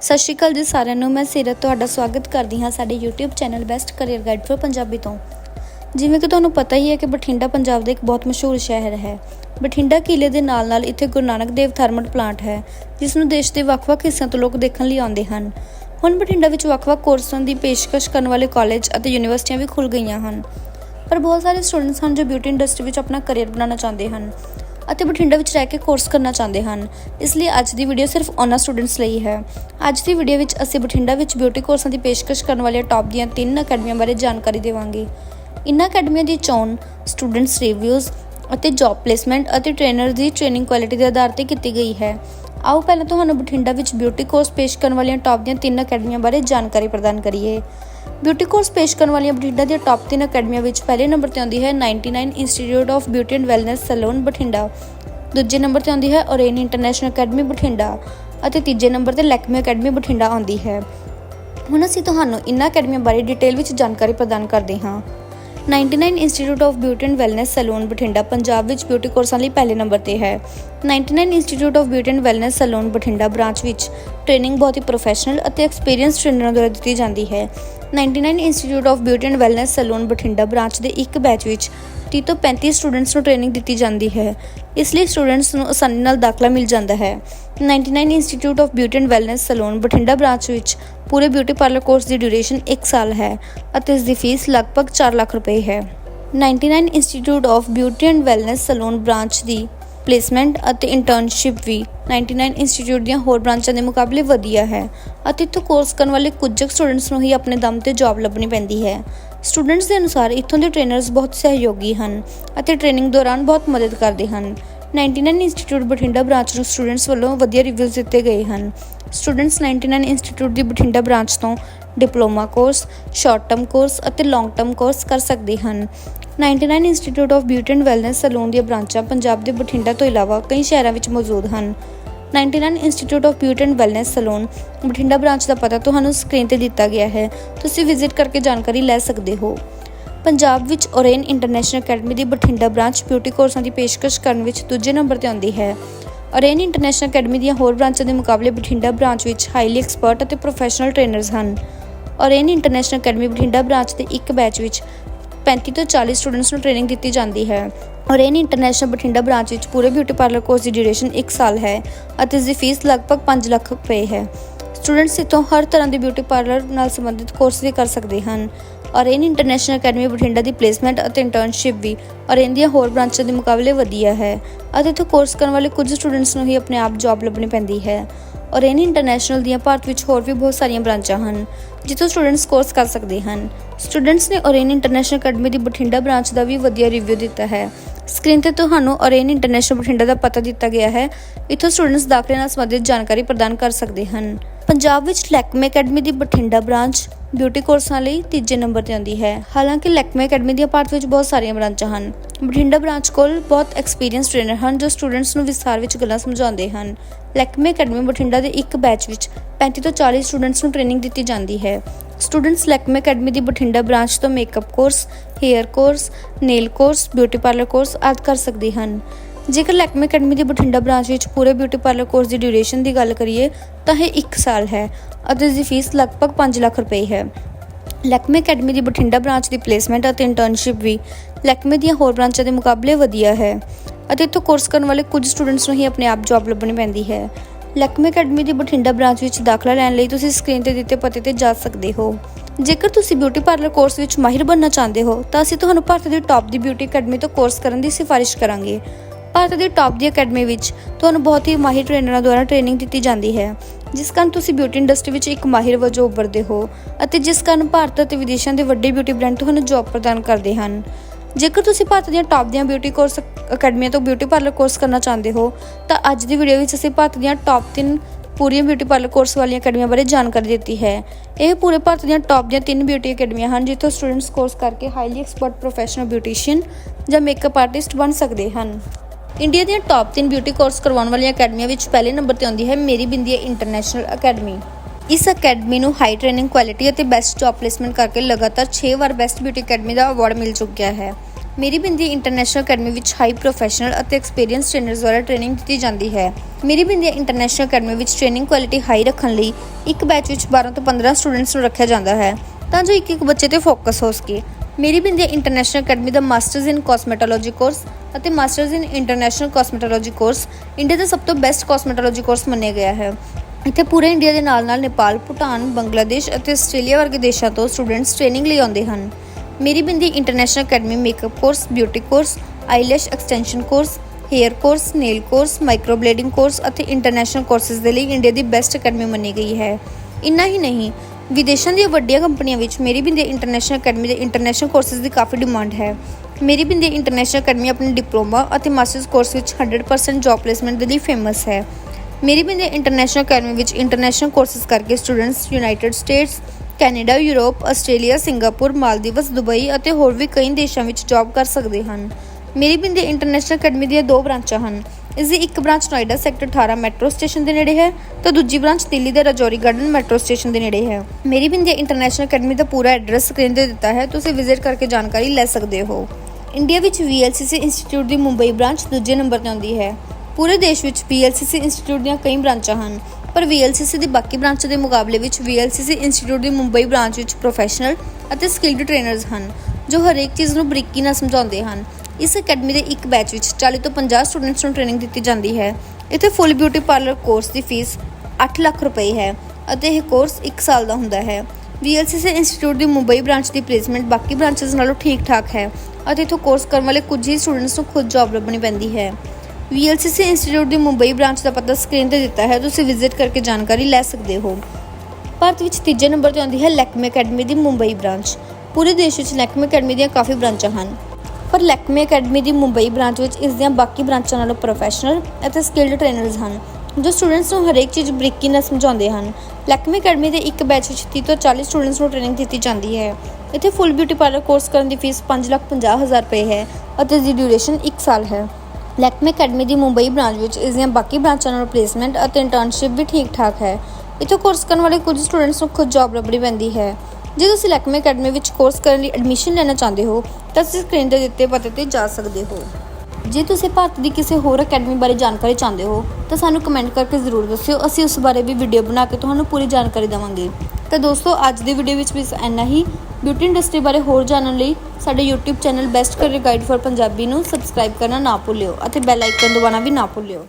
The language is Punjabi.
ਸਤਿ ਸ਼੍ਰੀ ਅਕਾਲ ਜੀ ਸਾਰਿਆਂ ਨੂੰ। ਮੈਂ ਸਿਰਤ ਤੁਹਾਡਾ ਸਵਾਗਤ ਕਰਦੀ ਹਾਂ ਸਾਡੇ YouTube channel best career guide for Punjabi ਤੋਂ। ਜਿਵੇਂ ਕਿ ਤੁਹਾਨੂੰ ਪਤਾ ਹੀ ਹੈ ਕਿ ਬਠਿੰਡਾ, ਪੰਜਾਬ ਦਾ ਇੱਕ ਬਹੁਤ ਮਸ਼ਹੂਰ ਸ਼ਹਿਰ ਹੈ। ਬਠਿੰਡਾ ਕਿਲੇ ਦੇ ਨਾਲ-ਨਾਲ ਇੱਥੇ ਗੁਰੂ ਨਾਨਕ ਦੇਵ ਥਰਮਲ ਪਲਾਂਟ ਹੈ, ਜਿਸ ਨੂੰ ਦੇਸ਼ ਦੇ ਵੱਖ-ਵੱਖ ਹਿੱਸਿਆਂ ਤੋਂ ਲੋਕ ਦੇਖਣ ਲਈ ਆਉਂਦੇ ਹਨ। ਹੁਣ ਬਠਿੰਡਾ ਵਿੱਚ ਵੱਖ-ਵੱਖ ਕੋਰਸਾਂ ਦੀ ਪੇਸ਼ਕਸ਼ ਕਰਨ ਵਾਲੇ ਕਾਲਜ ਅਤੇ ਯੂਨੀਵਰਸਿਟੀਆਂ ਵੀ ਖੁੱਲ੍ਹ ਗਈਆਂ ਹਨ। ਪਰ ਬਹੁਤ ਸਾਰੇ ਸਟੂਡੈਂਟਸ ਹਨ ਜੋ ਬਿਊਟੀ ਇੰਡਸਟਰੀ ਵਿੱਚ ਆਪਣਾ ਕੈਰੀਅਰ ਬਣਾਉਣਾ ਚਾਹੁੰਦੇ ਹਨ। ਅਤੇ ਬਠਿੰਡਾ ਵਿੱਚ ਰਹਿ ਕੇ ਕੋਰਸ ਕਰਨਾ ਚਾਹੁੰਦੇ ਹਨ। ਇਸ ਲਈ ਅੱਜ ਦੀ ਵੀਡੀਓ ਸਿਰਫ ਉਹਨਾਂ ਸਟੂਡੈਂਟਸ ਲਈ ਹੈ ਅੱਜ ਦੀ ਵੀਡੀਓ ਵਿੱਚ ਅਸੀਂ ਬਠਿੰਡਾ ਵਿੱਚ ਬਿਊਟੀ ਕੋਰਸਾਂ ਦੀ ਪੇਸ਼ਕਸ਼ ਕਰਨ ਵਾਲੀਆਂ ਟੌਪ ਦੀਆਂ ਤਿੰਨ ਅਕੈਡਮੀਆਂ ਬਾਰੇ ਜਾਣਕਾਰੀ ਦੇਵਾਂਗੇ। ਇਨ੍ਹਾਂ ਅਕੈਡਮੀਆਂ ਦੀ ਚੋਣ ਸਟੂਡੈਂਟਸ ਰਿਵਿਊਜ਼ ਅਤੇ ਜੌਬ ਪਲੇਸਮੈਂਟ ਅਤੇ ਟ੍ਰੇਨਰ ਦੀ ਟ੍ਰੇਨਿੰਗ ਕੁਆਲਿਟੀ ਦੇ ਆਧਾਰ ਤੇ ਕੀਤੀ ਗਈ ਹੈ। ਆਓ ਪਹਿਲਾਂ ਤੁਹਾਨੂੰ ਬਠਿੰਡਾ ਵਿੱਚ ਬਿਊਟੀ ਕੋਰਸ ਪੇਸ਼ ਕਰਨ ਵਾਲੀਆਂ ਟੌਪ ਦੀਆਂ ਤਿੰਨ ਅਕੈਡਮੀਆਂ ਬਾਰੇ ਜਾਣਕਾਰੀ ਪ੍ਰਦਾਨ ਕਰੀਏ। ਬਿਊਟੀ ਕੋਰਸ ਪੇਸ਼ ਕਰਨ ਵਾਲੀਆਂ ਬਠਿੰਡਾ ਦੀਆਂ ਟੌਪ ਤਿੰਨ ਅਕੈਡਮੀਆਂ ਵਿੱਚ ਪਹਿਲੇ ਨੰਬਰ ਤੇ ਆਉਂਦੀ ਹੈ 99 institute of beauty and wellness salon Bathinda. ਦੂਜੇ ਨੰਬਰ ਤੇ ਆਉਂਦੀ ਹੈ ਓਰੇਨ ਇੰਟਰਨੈਸ਼ਨਲ ਅਕੈਡਮੀ ਬਠਿੰਡਾ। ਅਤੇ ਤੀਜੇ ਨੰਬਰ ਤੇ ਲੈਕਮੀ ਅਕੈਡਮੀ ਬਠਿੰਡਾ ਆਉਂਦੀ ਹੈ। ਹੁਣ ਅਸੀਂ ਤੁਹਾਨੂੰ ਇਨ੍ਹਾਂ ਅਕੈਡਮੀਆਂ ਬਾਰੇ ਡਿਟੇਲ ਵਿੱਚ ਜਾਣਕਾਰੀ ਪ੍ਰਦਾਨ ਕਰਦੇ ਹਾਂ। 99 institute of beauty and wellness salon Bathinda, Punjab ਵਿੱਚ ਬਿਊਟੀ ਕੋਰਸਾਂ ਲਈ ਪਹਿਲੇ ਨੰਬਰ ਤੇ ਹੈ। 99 institute of beauty and wellness salon Bathinda branch ਵਿੱਚ ਟ੍ਰੇਨਿੰਗ ਬਹੁਤ ਹੀ ਪ੍ਰੋਫੈਸ਼ਨਲ ਅਤੇ ਐਕਸਪੀਰੀਅੰਸ ਟ੍ਰੇਨਰਾਂ ਦੁਆਰਾ ਦਿੱਤੀ ਜਾਂਦੀ ਹੈ। 99 institute of beauty and wellness salon Bathinda branch ਦੇ ਇੱਕ ਬੈਚ ਵਿੱਚ 30 ਤੋਂ 35 ਸਟੂਡੈਂਟਸ ਨੂੰ ਟ੍ਰੇਨਿੰਗ ਦਿੱਤੀ ਜਾਂਦੀ ਹੈ। ਇਸ ਲਈ ਸਟੂਡੈਂਟਸ ਨੂੰ ਆਸਾਨੀ ਨਾਲ ਦਾਖਲਾ ਮਿਲ ਜਾਂਦਾ ਹੈ। 99 institute of beauty and wellness salon Bathinda branch ਵਿੱਚ ਪੂਰੇ ਬਿਊਟੀ ਪਾਰਲਰ ਕੋਰਸ ਦੀ ਡਿਊਰੇਸ਼ਨ 1 ਸਾਲ ਹੈ ਅਤੇ ਇਸ ਦੀ ਫੀਸ ਲਗਭਗ 4 ਲੱਖ ਰੁਪਏ ਹੈ। 99 institute of beauty and wellness salon branch the placement ਅਤੇ ਇੰਟਰਨਸ਼ਿਪ ਵੀ। 99 ਇੰਸਟੀਚਿਊਟ ਦੀਆਂ ਹੋਰ ਬ੍ਰਾਂਚਾਂ ਦੇ ਮੁਕਾਬਲੇ ਵਧੀਆ ਹੈ ਅਤੇ ਇੱਥੋਂ ਕੋਰਸ ਕਰਨ ਵਾਲੇ ਕੁਝ ਸਟੂਡੈਂਟਸ ਨੂੰ ਹੀ ਆਪਣੇ ਦਮ ਤੇ ਜੌਬ ਲੱਭਣੀ ਪੈਂਦੀ ਹੈ। ਸਟੂਡੈਂਟਸ ਦੇ ਅਨੁਸਾਰ ਇੱਥੋਂ ਦੇ ਟ੍ਰੇਨਰਸ ਬਹੁਤ ਸਹਿਯੋਗੀ ਹਨ ਅਤੇ ਟ੍ਰੇਨਿੰਗ ਦੌਰਾਨ ਬਹੁਤ ਮਦਦ ਕਰਦੇ ਹਨ। 99 ਇੰਸਟੀਚਿਊਟ ਬਠਿੰਡਾ ਬ੍ਰਾਂਚ ਨੂੰ ਸਟੂਡੈਂਟਸ ਵੱਲੋਂ ਵਧੀਆ ਰਿਵਿਊਜ਼ ਦਿੱਤੇ ਗਏ ਹਨ। ਸਟੂਡੈਂਟਸ 99 ਇੰਸਟੀਚਿਊਟ ਦੀ ਬਠਿੰਡਾ ਬ੍ਰਾਂਚ ਤੋਂ diploma course short term course ਅਤੇ ਲੌਂਗ ਟਰਮ ਕੋਰਸ ਕਰ ਸਕਦੇ ਹਨ। 99 institute of beauty and wellness salon ਦੀਆਂ ਬ੍ਰਾਂਚਾਂ ਪੰਜਾਬ ਦੇ ਬਠਿੰਡਾ ਤੋਂ ਇਲਾਵਾ ਕਈ ਸ਼ਹਿਰਾਂ ਵਿੱਚ ਮੌਜੂਦ ਹਨ। 99 institute of beauty and wellness salon Bathinda branch ਦਾ ਪਤਾ ਤੁਹਾਨੂੰ ਸਕਰੀਨ ਤੇ ਦਿੱਤਾ ਗਿਆ ਹੈ। ਤੁਸੀਂ ਵਿਜ਼ਿਟ ਕਰਕੇ ਜਾਣਕਾਰੀ ਲੈ ਸਕਦੇ ਹੋ। ਪੰਜਾਬ ਵਿੱਚ ਓਰੇਨ ਇੰਟਰਨੈਸ਼ਨਲ ਅਕੈਡਮੀ ਦੀ ਬਠਿੰਡਾ ਬ੍ਰਾਂਚ ਬਿਊਟੀ ਕੋਰਸਾਂ ਦੀ ਪੇਸ਼ਕਸ਼ ਕਰਨ ਵਿੱਚ ਦੂਜੇ ਨੰਬਰ ਤੇ ਆਉਂਦੀ ਹੈ। ਓਰੇਨ ਇੰਟਰਨੈਸ਼ਨਲ ਅਕੈਡਮੀ ਦੀਆਂ ਹੋਰ ਬ੍ਰਾਂਚਾਂ ਦੇ ਮੁਕਾਬਲੇ ਬਠਿੰਡਾ ਬ੍ਰਾਂਚ ਵਿੱਚ ਹਾਈਲੀ ਐਕਸਪਰਟ ਅਤੇ ਪ੍ਰੋਫੈਸ਼ਨਲ ਟ੍ਰੇਨਰਸ ਹਨ। Orane international academy Bathinda branch ਦੇ ਇੱਕ ਬੈਚ ਵਿੱਚ 35 ਤੋਂ 40 ਸਟੂਡੈਂਟਸ ਨੂੰ ਟ੍ਰੇਨਿੰਗ ਦਿੱਤੀ ਜਾਂਦੀ ਹੈ। ਓਰੇਨ ਇੰਟਰਨੈਸ਼ਨਲ ਬਠਿੰਡਾ ਬ੍ਰਾਂਚ ਵਿੱਚ ਪੂਰੇ ਬਿਊਟੀ ਪਾਰਲਰ ਕੋਰਸ ਦੀ ਡਿਊਰੇਸ਼ਨ 1 ਸਾਲ ਹੈ ਅਤੇ ਇਸ ਦੀ ਫੀਸ ਲਗਭਗ 5 ਲੱਖ ਰੁਪਏ ਹੈ। ਸਟੂਡੈਂਟਸ ਇੱਥੋਂ ਹਰ ਤਰ੍ਹਾਂ ਦੇ ਬਿਊਟੀ ਪਾਰਲਰ ਨਾਲ ਸੰਬੰਧਿਤ ਕੋਰਸ ਵੀ ਕਰ ਸਕਦੇ ਹਨ। ਓਰੇਨ ਇੰਟਰਨੈਸ਼ਨਲ ਅਕੈਡਮੀ ਬਠਿੰਡਾ ਦੀ ਪਲੇਸਮੈਂਟ ਅਤੇ ਇੰਟਰਨਸ਼ਿਪ ਵੀ। ਓਰੇਨ ਦੀਆਂ ਹੋਰ ਬ੍ਰਾਂਚਾਂ ਦੇ ਮੁਕਾਬਲੇ ਵਧੀਆ ਹੈ। ਅਤੇ ਇੱਥੋਂ ਕੋਰਸ ਕਰਨ ਵਾਲੇ ਕੁਝ ਸਟੂਡੈਂਟਸ ਨੂੰ ਹੀ ਆਪਣੇ ਆਪ ਜੌਬ ਲੱਭਣੀ ਪੈਂਦੀ ਹੈ। ਓਰੇਨ ਇੰਟਰਨੈਸ਼ਨਲ ਦੀਆਂ ਭਾਰਤ ਵਿੱਚ ਹੋਰ ਵੀ ਬਹੁਤ ਸਾਰੀਆਂ ਬ੍ਰਾਂਚਾਂ ਹਨ, ਜਿੱਥੋਂ ਸਟੂਡੈਂਟਸ ਕੋਰਸ ਕਰ ਸਕਦੇ ਹਨ। ਸਟੂਡੈਂਟਸ ਨੇ ਓਰੇਨ ਇੰਟਰਨੈਸ਼ਨਲ ਅਕੈਡਮੀ ਦੀ ਬਠਿੰਡਾ ਬ੍ਰਾਂਚ ਦਾ ਵੀ ਵਧੀਆ ਰਿਵਿਊ ਦਿੱਤਾ ਹੈ। ਸਕਰੀਨ ਤੇ ਤੁਹਾਨੂੰ ਓਰੇਨ ਇੰਟਰਨੈਸ਼ਨਲ ਬਠਿੰਡਾ ਦਾ ਪਤਾ ਦਿੱਤਾ ਗਿਆ ਹੈ। ਇੱਥੋਂ ਸਟੂਡੈਂਟਸ ਦਾਖਲੇ ਨਾਲ ਸੰਬੰਧਿਤ ਜਾਣਕਾਰੀ ਪ੍ਰਦਾਨ ਕਰ ਸਕਦੇ ਹਨ। ਪੰਜਾਬ ਵਿੱਚ ਲੈਕਮੇ ਅਕੈਡਮੀ ਦੀ ਬਠਿੰਡਾ ਬ੍ਰਾਂਚ ਬਿਊਟੀ ਕੋਰਸਾਂ ਲਈ ਤੀਜੇ ਨੰਬਰ ਤੇ ਆਉਂਦੀ ਹੈ। ਹਾਲਾਂਕਿ ਲੈਕਮੇ ਅਕੈਡਮੀ ਦੀਆਂ ਭਾਰਤ ਵਿੱਚ ਬਹੁਤ ਸਾਰੀਆਂ ਬ੍ਰਾਂਚਾਂ ਹਨ। ਬਠਿੰਡਾ ਬ੍ਰਾਂਚ ਕੋਲ ਬਹੁਤ ਐਕਸਪੀਰੀਅੰਸ ਟ੍ਰੇਨਰ ਹਨ ਜੋ ਸਟੂਡੈਂਟਸ ਨੂੰ ਵਿਸਥਾਰ ਵਿੱਚ ਗੱਲਾਂ ਸਮਝਾਉਂਦੇ ਹਨ। ਲੈਕਮੇ ਅਕੈਡਮੀ ਬਠਿੰਡਾ ਦੇ ਇੱਕ ਬੈਚ ਵਿੱਚ 35 ਤੋਂ 40 ਸਟੂਡੈਂਟਸ ਨੂੰ ਟ੍ਰੇਨਿੰਗ ਦਿੱਤੀ ਜਾਂਦੀ ਹੈ। ਸਟੂਡੈਂਟਸ ਲੈਕਮੇ ਅਕੈਡਮੀ ਦੀ ਬਠਿੰਡਾ ਬ੍ਰਾਂਚ ਤੋਂ makeup course hair course nail course beauty parlour course ਆਦਿ ਕਰ ਸਕਦੇ ਹਨ। ਜੇਕਰ ਲੈਕਮੇ ਅਕੈਡਮੀ ਦੀ ਬਠਿੰਡਾ ਬ੍ਰਾਂਚ ਵਿੱਚ ਪੂਰੇ ਬਿਊਟੀ ਪਾਰਲਰ ਕੋਰਸ ਦੀ ਡਿਊਰੇਸ਼ਨ ਦੀ ਗੱਲ ਕਰੀਏ, ਤਾਂ ਇਹ 1 ਸਾਲ ਹੈ ਅਤੇ ਇਸ ਦੀ ਫੀਸ ਲਗਭਗ 5 ਲੱਖ ਰੁਪਏ ਹੈ। ਲੈਕਮੇ ਅਕੈਡਮੀ ਦੀ ਬਠਿੰਡਾ ਬ੍ਰਾਂਚ ਦੀ ਪਲੇਸਮੈਂਟ ਅਤੇ ਇੰਟਰਨਸ਼ਿਪ ਵੀ ਲੈਕਮੇ ਦੀਆਂ ਹੋਰ ਬ੍ਰਾਂਚਾਂ ਦੇ ਮੁਕਾਬਲੇ ਵਧੀਆ ਹੈ ਅਤੇ ਇੱਥੋਂ ਕੋਰਸ ਕਰਨ ਵਾਲੇ ਕੁਝ ਸਟੂਡੈਂਟਸ ਨੂੰ ਹੀ ਆਪਣੇ ਆਪ ਜੌਬ ਲੱਭਣੀ ਪੈਂਦੀ ਹੈ। ਲੈਕਮੇ ਅਕੈਡਮੀ ਦੀ ਬਠਿੰਡਾ ਬ੍ਰਾਂਚ ਵਿੱਚ ਦਾਖਲਾ ਲੈਣ ਲਈ ਤੁਸੀਂ ਸਕਰੀਨ ਤੇ ਦਿੱਤੇ ਪਤੇ ਤੇ ਜਾ ਸਕਦੇ ਹੋ। ਜੇਕਰ ਤੁਸੀਂ ਬਿਊਟੀ ਪਾਰਲਰ ਕੋਰਸ ਵਿੱਚ ਮਾਹਿਰ ਬਣਨਾ ਚਾਹੁੰਦੇ ਹੋ, ਤਾਂ ਅਸੀਂ ਤੁਹਾਨੂੰ ਭਾਰਤ ਦੇ ਟੌਪ ਦੀ ਬਿਊਟੀ ਅਕੈਡਮੀ ਤੋਂ ਕੋਰਸ ਕਰਨ ਦੀ ਸਿਫਾਰਿਸ਼ ਕਰਾਂਗੇ। ਭਾਰਤ ਦੀ ਟੌਪ ਦੀ ਅਕੈਡਮੀ ਵਿੱਚ ਤੁਹਾਨੂੰ ਬਹੁਤ ਹੀ ਮਾਹਿਰ ਟ੍ਰੇਨਰਾਂ ਦੁਆਰਾ ਟ੍ਰੇਨਿੰਗ ਦਿੱਤੀ ਜਾਂਦੀ ਹੈ, ਜਿਸ ਕਾਰਨ ਤੁਸੀਂ ਬਿਊਟੀ ਇੰਡਸਟਰੀ ਵਿੱਚ ਇੱਕ ਮਾਹਿਰ ਵਜੋਂ ਉੱਭਰਦੇ ਹੋ ਅਤੇ ਜਿਸ ਕਾਰਨ ਭਾਰਤ ਅਤੇ ਵਿਦੇਸ਼ਾਂ ਦੇ ਵੱਡੇ ਬਿਊਟੀ ਬ੍ਰਾਂਡ ਤੁਹਾਨੂੰ ਜੌਬ ਪ੍ਰਦਾਨ ਕਰਦੇ ਹਨ। ਜੇਕਰ ਤੁਸੀਂ ਭਾਰਤ ਦੀਆਂ ਟੌਪ ਦੀਆਂ ਬਿਊਟੀ ਕੋਰਸ ਅਕੈਡਮੀਆਂ ਤੋਂ ਬਿਊਟੀ ਪਾਰਲਰ ਕੋਰਸ ਕਰਨਾ ਚਾਹੁੰਦੇ ਹੋ, ਤਾਂ ਅੱਜ ਦੀ ਵੀਡੀਓ ਵਿੱਚ ਅਸੀਂ ਭਾਰਤ ਦੀਆਂ ਟੌਪ 3 ਪੂਰੀਆਂ ਬਿਊਟੀ ਪਾਰਲਰ ਕੋਰਸ ਵਾਲੀਆਂ ਅਕੈਡਮੀਆਂ ਬਾਰੇ ਜਾਣਕਾਰੀ ਦਿੱਤੀ ਹੈ। ਇਹ ਪੂਰੇ ਭਾਰਤ ਦੀਆਂ ਟੌਪ ਦੀਆਂ ਤਿੰਨ ਬਿਊਟੀ ਅਕੈਡਮੀਆਂ ਹਨ, ਜਿੱਥੋਂ ਸਟੂਡੈਂਟਸ ਕੋਰਸ ਕਰਕੇ ਹਾਈਲੀ ਐਕਸਪਰਟ ਪ੍ਰੋਫੈਸ਼ਨਲ ਬਿਊਟੀਸ਼ੀਅਨ ਜਾਂ ਮੇਕਅਪ ਆਰਟਿਸਟ ਬਣ ਸਕਦੇ ਹਨ। ਇੰਡੀਆ ਦੀਆਂ ਟੌਪ 3 ਬਿਊਟੀ ਕੋਰਸ ਕਰਵਾਉਣ ਵਾਲੀਆਂ ਅਕੈਡਮੀਆਂ ਵਿੱਚ ਪਹਿਲੇ ਨੰਬਰ ਤੇ ਆਉਂਦੀ ਹੈ ਮੇਰੀ ਬਿੰਦੀਆ ਇੰਟਰਨੈਸ਼ਨਲ ਅਕੈਡਮੀ ਇਸ ਅਕੈਡਮੀ ਨੂੰ ਹਾਈ ਟ੍ਰੇਨਿੰਗ ਕੁਆਲਿਟੀ ਅਤੇ ਬੈਸਟ ਜੌਬ ਪਲੇਸਮੈਂਟ ਕਰਕੇ ਲਗਾਤਾਰ 6 ਵਾਰ ਬੈਸਟ ਬਿਊਟੀ ਅਕੈਡਮੀ ਦਾ ਅਵਾਰਡ ਮਿਲ ਚੁੱਕਿਆ ਹੈ। ਮੇਰੀ ਬਿੰਦੀ ਇੰਟਰਨੈਸ਼ਨਲ ਅਕੈਡਮੀ ਵਿੱਚ ਹਾਈ ਪ੍ਰੋਫੈਸ਼ਨਲ ਅਤੇ ਐਕਸਪੀਰੀਅੰਸ ਟ੍ਰੇਨਰਸ ਦੁਆਰਾ ਟ੍ਰੇਨਿੰਗ ਦਿੱਤੀ ਜਾਂਦੀ ਹੈ। ਮੇਰੀ ਬਿੰਦੀ ਇੰਟਰਨੈਸ਼ਨਲ ਅਕੈਡਮੀ ਵਿੱਚ ਟ੍ਰੇਨਿੰਗ ਕੁਆਲਿਟੀ ਹਾਈ ਰੱਖਣ ਲਈ ਇੱਕ ਬੈਚ ਵਿੱਚ 12 ਤੋਂ 15 ਸਟੂਡੈਂਟਸ ਨੂੰ ਰੱਖਿਆ ਜਾਂਦਾ ਹੈ। ਤਾਂ ਜੋ ਇੱਕ ਇੱਕ ਬੱਚੇ ਤੇ ਫੋਕਸ ਹੋ ਸਕੇ। ਮੇਰੀ ਬਿੰਦੀ ਇੰਟਰਨੈਸ਼ਨਲ ਅਕੈਡਮੀ ਦਾ ਮਾਸਟਰਸ ਇਨ ਕਾਸਮੈਟੋਲੋਜੀ ਕੋਰਸ ਅਤੇ masters in international cosmetology course India ਦਾ ਸਭ ਤੋਂ ਬੈਸਟ ਕਾਸਮੈਟੋਲੋਜੀ ਕੋਰਸ ਮੰਨਿਆ ਗਿਆ ਹੈ। ਇੱਥੇ ਪੂਰੇ ਇੰਡੀਆ ਦੇ ਨਾਲ-ਨਾਲ ਨੇਪਾਲ, ਭੂਟਾਨ, ਬੰਗਲਾਦੇਸ਼ ਅਤੇ ਆਸਟ੍ਰੇਲੀਆ ਵਰਗੇ ਦੇਸ਼ਾਂ ਤੋਂ ਸਟੂਡੈਂਟਸ ਟ੍ਰੇਨਿੰਗ ਲਈ ਆਉਂਦੇ ਹਨ। Meri Bindi international academy makeup course beauty course eyelash extension course hair course nail course microblading course ਅਤੇ ਇੰਟਰਨੈਸ਼ਨਲ ਕੋਰਸਸ ਦੇ ਲਈ ਇੰਡੀਆ ਦੀ ਬੈਸਟ ਅਕੈਡਮੀ ਮੰਨੀ ਗਈ ਹੈ। ਇੰਨਾ ਹੀ ਨਹੀਂ ਵਿਦੇਸ਼ਾਂ ਦੀਆਂ ਵੱਡੀਆਂ ਕੰਪਨੀਆਂ ਵਿੱਚ ਮੇਰੀ ਬਿੰਦੇ ਇੰਟਰਨੈਸ਼ਨਲ ਅਕੈਡਮੀ ਦੇ ਇੰਟਰਨੈਸ਼ਨਲ ਕੋਰਸਸ ਦੀ ਕਾਫੀ ਡਿਮਾਂਡ ਹੈ। ਮੇਰੀ ਬਿੰਦੀ ਇੰਟਰਨੈਸ਼ਨਲ ਅਕੈਡਮੀ ਆਪਣੇ ਡਿਪਲੋਮਾ ਅਤੇ ਮਾਸਟਰਸ ਕੋਰਸ ਵਿੱਚ 100% ਜੌਬ ਪਲੇਸਮੈਂਟ ਦੇ ਲਈ ਫੇਮਸ ਹੈ। ਮੇਰੀ ਬਿੰਦੇ ਇੰਟਰਨੈਸ਼ਨਲ ਅਕੈਡਮੀ ਵਿੱਚ ਇੰਟਰਨੈਸ਼ਨਲ ਕੋਰਸਸ ਕਰਕੇ students United States Canada Europe Australia Singapore Maldives Dubai ਅਤੇ ਹੋਰ ਵੀ ਕਈ ਦੇਸ਼ਾਂ ਵਿੱਚ ਜੌਬ ਕਰ ਸਕਦੇ ਹਨ। ਮੇਰੀ ਬਿੰਦੀ ਇੰਟਰਨੈਸ਼ਨਲ ਅਕੈਡਮੀ ਦੀਆਂ ਦੋ ਬ੍ਰਾਂਚਾਂ ਹਨ। ਇਸ ਦੀ ਇੱਕ branch Noida sector 18 metro station ਦੇ ਨੇੜੇ ਹੈ ਤਾਂ ਦੂਜੀ ਬ੍ਰਾਂਚ ਦਿੱਲੀ ਦੇ ਰਾਜੌਰੀ ਗਾਰਡਨ ਮੈਟਰੋ ਸਟੇਸ਼ਨ ਦੇ ਨੇੜੇ ਹੈ। ਮੇਰੀ ਬਿੰਦੀ ਇੰਟਰਨੈਸ਼ਨਲ ਅਕੈਡਮੀ ਦਾ ਪੂਰਾ ਐਡਰੈਸ ਸਕਰੀਨ ਤੇ ਦਿੱਤਾ ਹੈ। ਤੁਸੀਂ ਵਿਜ਼ਿਟ ਕਰਕੇ ਜਾਣਕਾਰੀ ਲੈ ਸਕਦੇ ਹੋ। ਇੰਡੀਆ ਵਿੱਚ VLCC ਇੰਸਟੀਚਿਊਟ ਦੀ ਮੁੰਬਈ ਬ੍ਰਾਂਚ ਦੂਜੇ ਨੰਬਰ ਤੇ ਆਉਂਦੀ ਹੈ। ਪੂਰੇ ਦੇਸ਼ ਵਿੱਚ VLCC ਇੰਸਟੀਚਿਊਟ ਦੀਆਂ ਕਈ ਬ੍ਰਾਂਚਾਂ ਹਨ, ਪਰ VLCC ਦੀ ਬਾਕੀ ਬ੍ਰਾਂਚਾਂ ਦੇ ਮੁਕਾਬਲੇ ਵਿੱਚ VLCC ਇੰਸਟੀਚਿਊਟ ਦੀ ਮੁੰਬਈ ਬ੍ਰਾਂਚ ਵਿੱਚ ਪ੍ਰੋਫੈਸ਼ਨਲ ਅਤੇ ਸਕਿਲਡ ਟ੍ਰੇਨਰਸ ਹਨ, ਜੋ ਹਰੇਕ ਚੀਜ਼ ਨੂੰ ਬਰੀਕੀ ਨਾਲ ਸਮਝਾਉਂਦੇ ਹਨ। ਇਸ ਅਕੈਡਮੀ ਦੇ ਇੱਕ ਬੈਚ ਵਿੱਚ 40 ਤੋਂ 50 ਸਟੂਡੈਂਟਸ ਨੂੰ ਟ੍ਰੇਨਿੰਗ ਦਿੱਤੀ ਜਾਂਦੀ ਹੈ। ਇੱਥੇ ਫੁੱਲ ਬਿਊਟੀ ਪਾਰਲਰ ਕੋਰਸ ਦੀ ਫੀਸ 8 ਲੱਖ ਰੁਪਏ ਹੈ ਅਤੇ ਇਹ ਕੋਰਸ 1 ਸਾਲ ਦਾ ਹੁੰਦਾ ਹੈ। VLCC ਇੰਸਟੀਚਿਊਟ ਦੀ ਮੁੰਬਈ ਬ੍ਰਾਂਚ ਦੀ ਪਲੇਸਮੈਂਟ ਬਾਕੀ ਬ੍ਰਾਂਚਸ ਨਾਲੋਂ ਠੀਕ-ਠਾਕ ਹੈ ਅਤੇ ਇੱਥੋਂ ਕੋਰਸ ਕਰਨ ਵਾਲੇ ਕੁਝ ਹੀ ਸਟੂਡੈਂਟਸ ਨੂੰ ਖੁਦ ਜੌਬ ਲੱਭਣੀ ਪੈਂਦੀ ਹੈ। VLCC ਇੰਸਟੀਚਿਊਟ ਦੀ ਮੁੰਬਈ ਬ੍ਰਾਂਚ ਦਾ ਪਤਾ ਸਕਰੀਨ ਤੇ ਦਿੱਤਾ ਹੈ। ਤੁਸੀਂ ਵਿਜ਼ਿਟ ਕਰਕੇ ਜਾਣਕਾਰੀ ਲੈ ਸਕਦੇ ਹੋ। ਭਾਰਤ ਵਿੱਚ ਤੀਜੇ ਨੰਬਰ ਤੇ ਆਉਂਦੀ ਹੈ ਲੈਕਮੇ ਅਕੈਡਮੀ ਦੀ ਮੁੰਬਈ ਬ੍ਰਾਂਚ ਪੂਰੇ ਦੇਸ਼ ਵਿੱਚ ਲੈਕਮੇ ਅਕੈਡਮੀ ਦੀਆਂ ਕਾਫੀ ਬ੍ਰਾਂਚਾਂ ਹਨ। ਪਰ ਲੈਕਮੇ ਅਕੈਡਮੀ ਦੀ ਮੁੰਬਈ ਬ੍ਰਾਂਚ ਵਿੱਚ ਇਸ ਦੀਆਂ ਬਾਕੀ ਬ੍ਰਾਂਚਾਂ ਨਾਲੋਂ ਪ੍ਰੋਫੈਸ਼ਨਲ ਅਤੇ ਸਕਿਲਡ ਟ੍ਰੇਨਰਸ ਹਨ ਜੋ ਸਟੂਡੈਂਟਸ ਨੂੰ ਹਰੇਕ ਚੀਜ਼ ਬਰੀਕੀ ਨਾਲ ਸਮਝਾਉਂਦੇ ਹਨ। ਲੈਕਮੇ ਅਕੈਡਮੀ ਦੇ ਇੱਕ ਬੈਚ ਵਿੱਚ 30 ਤੋਂ 40 ਸਟੂਡੈਂਟਸ ਨੂੰ ਟ੍ਰੇਨਿੰਗ ਦਿੱਤੀ ਜਾਂਦੀ ਹੈ। ਇੱਥੇ ਫੁੱਲ ਬਿਊਟੀ ਪਾਰਲਰ ਕੋਰਸ ਕਰਨ ਦੀ ਫੀਸ 5,50,000 ਰੁਪਏ ਹੈ ਅਤੇ ਇਸ ਦੀ ਡਿਊਰੇਸ਼ਨ 1 ਸਾਲ ਹੈ। ਲੈਕਮੇ ਅਕੈਡਮੀ ਦੀ ਮੁੰਬਈ ਬ੍ਰਾਂਚ ਵਿੱਚ ਇਸ ਦੀਆਂ ਬਾਕੀ ਬ੍ਰਾਂਚਾਂ ਨਾਲੋਂ ਪਲੇਸਮੈਂਟ ਅਤੇ ਇੰਟਰਨਸ਼ਿਪ ਵੀ ਠੀਕ-ਠਾਕ ਹੈ। ਇੱਥੇ ਕੋਰਸ ਕਰਨ ਵਾਲੇ ਕੁਝ ਸਟੂਡੈਂਟਸ ਨੂੰ ਖੁਦ ਜੌਬ ਲੱਭਣੀ ਪੈਂਦੀ ਹੈ। ਜੇ ਤੁਸੀਂ ਲੈਕਮੇ ਅਕੈਡਮੀ ਵਿੱਚ ਕੋਰਸ ਕਰਨ ਲਈ ਐਡਮਿਸ਼ਨ ਲੈਣਾ ਚਾਹੁੰਦੇ ਹੋ, ਤਾਂ ਤੁਸੀਂ ਸਕਰੀਨ ਤੇ ਦਿੱਤੇ ਪਤੇ ਤੇ ਜਾ ਸਕਦੇ ਹੋ। ਜੇ ਤੁਸੀਂ ਭਾਰਤ ਦੀ ਕਿਸੇ ਹੋਰ ਅਕੈਡਮੀ ਬਾਰੇ ਜਾਣਕਾਰੀ ਚਾਹੁੰਦੇ ਹੋ, ਤਾਂ ਸਾਨੂੰ ਕਮੈਂਟ ਕਰਕੇ ਜ਼ਰੂਰ ਦੱਸਿਓ। ਅਸੀਂ ਉਸ ਬਾਰੇ ਵੀ ਵੀਡੀਓ ਬਣਾ ਕੇ ਤੁਹਾਨੂੰ ਪੂਰੀ ਜਾਣਕਾਰੀ ਦੇਵਾਂਗੇ। ਤਾਂ ਦੋਸਤੋ, ਅੱਜ ਦੀ ਵੀਡੀਓ ਵਿੱਚ ਬਸ ਇੰਨਾ ਹੀ। ਬਿਊਟੀ ਇੰਡਸਟਰੀ ਬਾਰੇ ਹੋਰ ਜਾਣਨ ਲਈ ਸਾਡੇ YouTube channel best career guide for Punjabi ਨੂੰ ਸਬਸਕ੍ਰਾਈਬ ਕਰਨਾ ਨਾ ਭੁੱਲਿਓ ਅਤੇ ਬੈਲ ਆਈਕਨ ਦਬਾਉਣਾ ਵੀ ਨਾ ਭੁੱਲਿਓ।